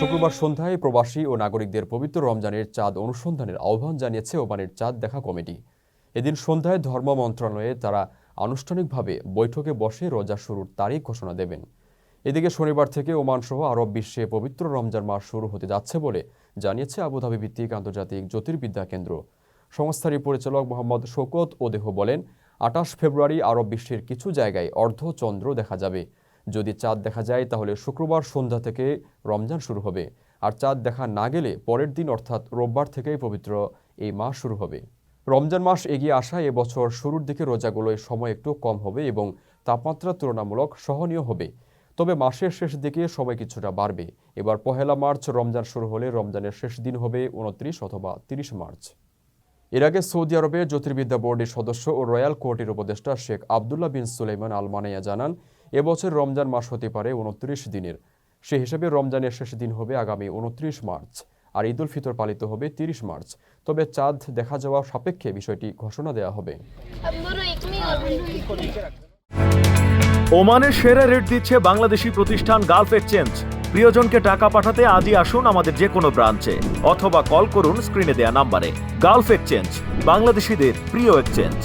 শুক্রবার সন্ধ্যায় প্রবাসী ও নাগরিকদের পবিত্র রমজানের চাঁদ অনুসন্ধানের আহ্বান জানিয়েছে ওমানের চাঁদ দেখা কমিটি। এদিন সন্ধ্যায় ধর্ম মন্ত্রণালয়ে তারা আনুষ্ঠানিকভাবে বৈঠকে বসে রোজা শুরুর তারিখ ঘোষণা দেবেন। এদিকে শনিবার থেকে ওমান সহ আরব বিশ্বে পবিত্র রমজান মাস শুরু হতে যাচ্ছে বলে জানিয়েছে আবুধাবি ভিত্তিক আন্তর্জাতিক জ্যোতির্বিদ্যা কেন্দ্র। সংস্থার পরিচালক মোহাম্মদ শোকত ওদেহ বলেন, আঠাশ ফেব্রুয়ারি আরব বিশ্বের কিছু জায়গায় অর্ধচন্দ্র দেখা যাবে। যদি চাঁদ দেখা যায়, তাহলে শুক্রবার সন্ধ্যা থেকে রমজান শুরু হবে। আর চাঁদ দেখা না গেলে পরের দিন, অর্থাৎ রোববার থেকেই পবিত্র এই মাস শুরু হবে। রমজান মাস এগিয়ে আসায় এবছর শুরুর দিকে রোজাগুলোয় সময় একটু কম হবে এবং তাপমাত্রা তুলনামূলক সহনীয় হবে। তবে মাসের শেষ দিকে সময় কিছুটা বাড়বে। এবার পহেলা মার্চ রমজান শুরু হলে রমজানের শেষ দিন হবে উনত্রিশ অথবা তিরিশ মার্চ। এর আগে সৌদি আরবের জ্যোতির্বিদ্যা বোর্ডের সদস্য ও রয়্যাল কোর্টের উপদেষ্টা শেখ আবদুল্লাহ বিন সুলাইমান আল মানাইয়া জানান এবছর রমজান মাস হতে পারে উনত্রিশ দিনের। সে হিসেবে রমজানের শেষ দিন হবে আগামী উনত্রিশ মার্চ আর ঈদ উল ফিতর পালিত হবে তিরিশ মার্চ। তবে চাঁদ দেখা যাওয়া সাপেক্ষে বিষয়টি ঘোষণা দেওয়া হবে। ওমানের সেরা রেট দিচ্ছে বাংলাদেশি প্রতিষ্ঠান গালফ এক্সচেঞ্জ। প্রিয়জনকে টাকা পাঠাতে আজই আসুন আমাদের যে কোনো ব্রাঞ্চে অথবা কল করুন স্ক্রিনে দেয়া নাম্বারে। গালফ এক্সচেঞ্জ, বাংলাদেশিদের প্রিয় এক্সচেঞ্জ।